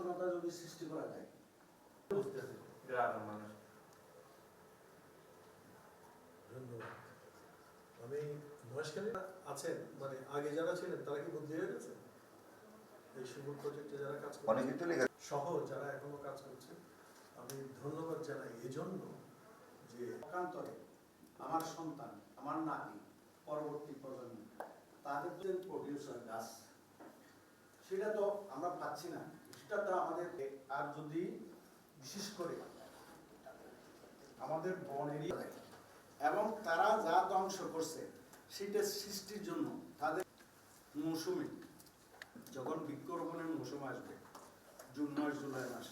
সচেতনতা যদি সৃষ্টি করা যায়। বুঝতেছে। গ্রামের মানুষ। ধন্যবাদ। আমি মহেশখালী আছেন মানে আগে যারা ছিলেন তারা কি বদলি হয়ে গেছে? এই সুবুর প্রজেক্টে যারা কাজ গেছে। সহ যারা এখনও কাজ করছেন আমি ধন্যবাদ জানাই এজন্য যে পক্ষান্তরে আমার সন্তান আমার নাতি পরবর্তী প্রজন্ম তাদের যে প্রডিউসার গাছ। সেটা তো আমরা পাচ্ছি না। তো আমাদের আর যদি বিশেষ করে আমাদের বন এরিয়া এবং তারা যা ধ্বংস করছে, সেটা সৃষ্টির জন্য তাদের মৌসুমে যখন বৃক্ষরোপণের মৌসুম আসবে, জুন মাস, জুলাই মাস,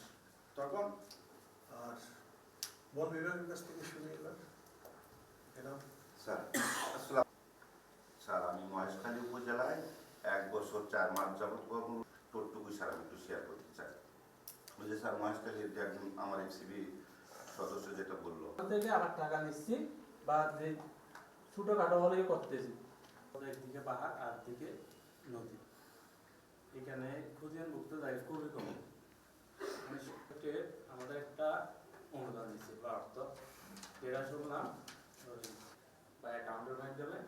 তখন আর বন বিভাগের কাছ থেকে শুনে এলাম। স্যার স্যার, আমি মহেশখালী উপজেলায় এক বছর চার মাস যাবত টোটটুকু স্যার একটু শেয়ার করতে চাই। যে স্যার মহেশখালীর যে একজন আমার এক্সিবি সদস্য যেটা বলল। থেকে আবার টাকা নিচ্ছি বা যে ছোটখাটো হলেই করতেছি। একদিকে পাহাড়, আর দিকে নদী। এখানে মুক্ত জায়গা খুবই কম। মানে আমাদের একটা অনুদান দিচ্ছে, বা অর্থ। শুনলাম, ওই বা অ্যাকাউন্টের মাধ্যমে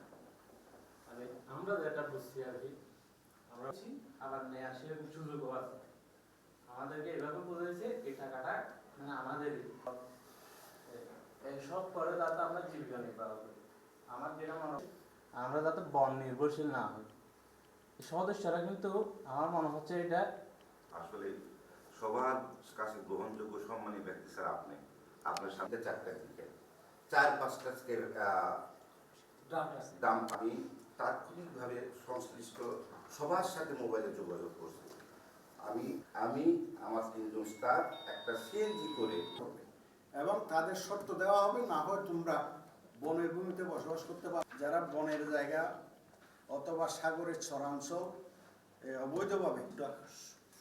মানে আমরা যেটা বুঝছি আর কি, আমরা আবার নেই আসে সুযোগও আছে। আমাদেরকে এভাবে বোঝাইছে এই টাকাটা মানে আমাদেরই। এই সব করে যাতে আমরা জীবিকা নির্বাহ করি। আমার যেটা মনে আমরা যাতে বন নির্ভরশীল না হই। সদস্যরা কিন্তু আমার মনে হচ্ছে এটা। আসলে সবার কাছে গ্রহণযোগ্য সম্মানী ব্যক্তি স্যার আপনি। আপনার সামনে চারটা দিকে চার পাঁচটা দাম আমি তাৎক্ষণিকভাবে সংশ্লিষ্ট সবার সাথে মোবাইলে যোগাযোগ করছি। আমি আমি আমার তিনজন স্টাফ একটা সিএনজি করে এবং তাদের শর্ত দেওয়া হবে না হয় তোমরা বনের ভূমিতে বসবাস করতে পারো। যারা বনের জায়গা অথবা সাগরের চরাঞ্চল অবৈধভাবে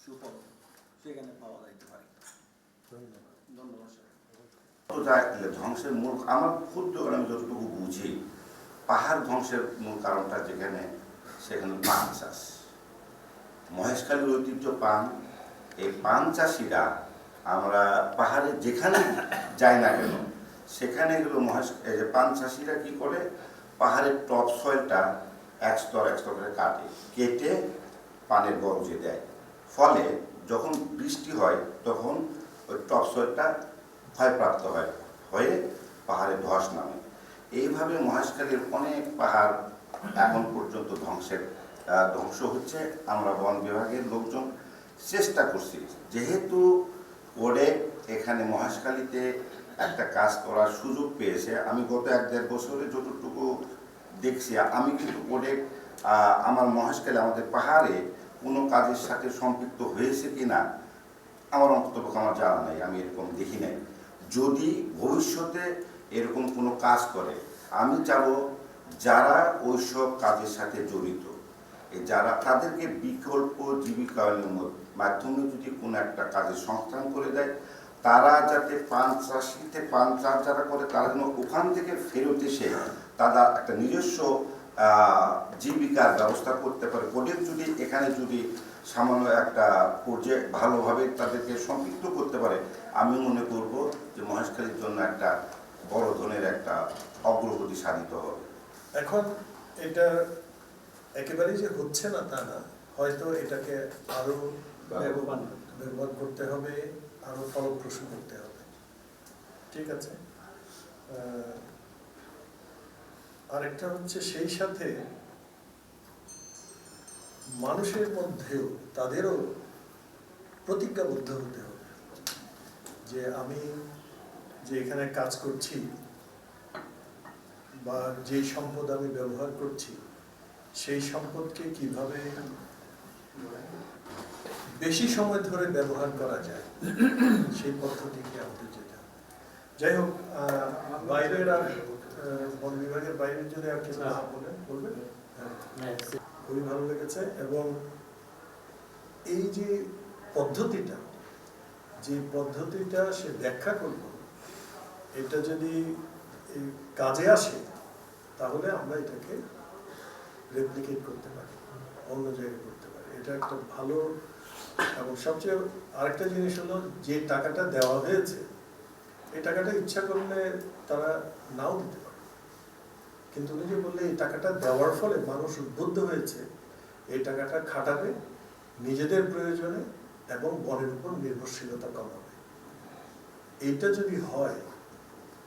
সুফল সেখানে পাওয়া যাইতে পারে। ধন্যবাদ। ধন্যবাদ ধ্বংসের মূল আমার ক্ষুদ্র করে আমি যতটুকু বুঝি পাহাড় ধ্বংসের মূল কারণটা যেখানে, সেখানে পান চাষ। মহেশখালীর ঐতিহ্য পান। এই পান চাষিরা আমরা পাহাড়ে যেখানে যাই না কেন, সেখানে এগুলো মহেশ, এই যে পান চাষিরা কি করে? পাহাড়ের টপ সয়েলটা এক স্তর এক স্তর করে কাটে, কেটে পানের গরজে দেয়। ফলে যখন বৃষ্টি হয়, তখন ওই টপ সয়েলটা ক্ষয়প্রাপ্ত হয়, হয়ে পাহাড়ে ধস নামে। এইভাবে মহেশখালীর অনেক পাহাড় এখন পর্যন্ত ধ্বংসের ধ্বংস হচ্ছে। আমরা বন বিভাগের লোকজন চেষ্টা করছি। যেহেতু ওরে এখানে মহেশখালীতে একটা কাজ করার সুযোগ পেয়েছে, আমি গত এক দেড় বছরে যতটুকু দেখছি, আমি কিন্তু ওরে আমার মহেশখালী আমাদের পাহাড়ে কোনো কাজের সাথে সম্পৃক্ত হয়েছে কি না আমার অন্তত আমার জানা নাই, আমি এরকম দেখি নাই। যদি ভবিষ্যতে এরকম কোনো কাজ করে, আমি চাবো যারা ওইসব কাজের সাথে জড়িত। যারা তাদেরকে বিকল্প মধ্য- মাধ্যমে যদি কোনো একটা কাজের সংস্থান করে দেয়, তারা যাতে পান চাষিতে পান চাষ যারা করে, তারা যেন ওখান থেকে ফেরত এসে তারা একটা নিজস্ব জীবিকার ব্যবস্থা করতে পারে। প্রজেক্ট যদি, এখানে যদি সামান্য একটা প্রজেক্ট ভালোভাবে তাদেরকে সম্পৃক্ত করতে পারে, আমি মনে করব যে মহেশখালীর জন্য একটা বড় ধরনের একটা অগ্রগতি সাধিত হবে। এখন এটা একেবারেই যে হচ্ছে না তা না হয়তো এটাকে আরও ব্যবহার ব্যবহার করতে হবে আরও ফলপ্রসূ করতে হবে। ঠিক আছে? আরেকটা হচ্ছে সেই সাথে মানুষের মধ্যেও তাদেরও প্রতিজ্ঞাবদ্ধ হতে হবে। যে আমি যে এখানে কাজ করছি বা যে সম্পদ আমি ব্যবহার করছি, সেই সম্পদকে কীভাবে বেশি সময় ধরে ব্যবহার করা যায়, সেই পদ্ধতিকে আমাদের হবে। যাই হোক বাইরের আর বন বিভাগের বাইরে যদি আর কিছু না বলেন বলবেন? হ্যাঁ। খুবই ভালো লেগেছে এবং এই যে পদ্ধতিটা যে পদ্ধতিটা সে ব্যাখ্যা করল এটা যদি কাজে আসে, তাহলে আমরা এটাকে রেপ্লিকেট করতে পারি, অন্য জায়গায় করতে পারি। এটা একটা ভালো এবং সবচেয়ে আরেকটা জিনিস হলো, যে টাকাটা দেওয়া হয়েছে, এই টাকাটা ইচ্ছা করলে তারা নাও দিতে পারে। কিন্তু উনি যে বললে, এই টাকাটা দেওয়ার ফলে মানুষ উদ্বুদ্ধ হয়েছে, এই টাকাটা খাটাবে নিজেদের প্রয়োজনে এবং বনের উপর নির্ভরশীলতা কমাবে। এইটা যদি হয়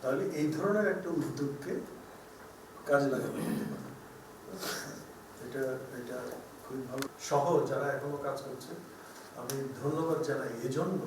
তাহলে এই ধরনের একটা উদ্যোগকে কাজে পারে। এটা এটা খুবই ভালো। সহ যারা এখনও কাজ করছে আমি ধন্যবাদ জানাই। এজন্য